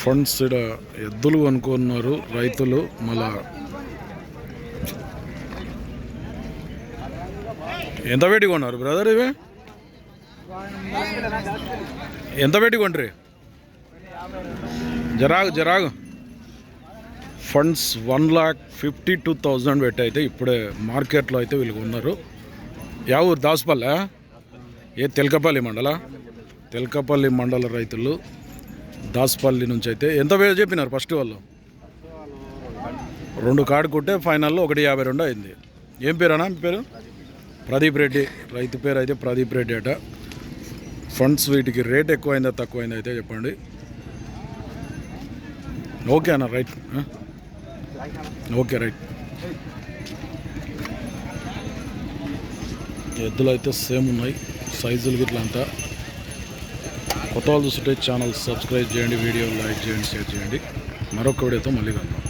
Funds ఇక్కడ ఎద్దులు కొనుక్కున్నారు రైతులు మళ్ళా ఎంత పెట్టి కొన్నారు బ్రదర్ ఇవి? ఎంత పెట్టి కొండ్రి? జరాగు జరాగు funds one lakh fifty two thousand పెట్టి అయితే ఇప్పుడే మార్కెట్లో అయితే వీళ్ళు ఉన్నారు యా ఊరు దాసుపల్లె? ఏ తెలకపల్లి మండల? తెలకపల్లి మండల రైతులు దాసుపల్లి నుంచి అయితే ఎంత వేలు చెప్పినారు ఫస్ట్ వాళ్ళు? రెండు కార్డు కొట్టే ఫైనల్లో ఒకటి యాభై రెండు అయింది. ఏం పేరు అన్న మీ పేరు? ప్రదీప్ రెడ్డి. రైతు పేరు అయితే ప్రదీప్ రెడ్డి అట. ఫండ్స్ వీటికి రేట్ ఎక్కువైందా తక్కువైందా అయితే చెప్పండి. ఓకే అన్న రైట్. Okay right. ఎద్దులు అయితే సేమ్ ఉన్నాయి. సైజులు గిట్లా అంతా. కొత్త వాళ్ళు చూస్తుంటే ఛానల్ సబ్స్క్రైబ్ చేయండి వీడియో లైక్ చేయండి షేర్ చేయండి. మరొక వీడియోతో మళ్ళీ కలుద్దాం.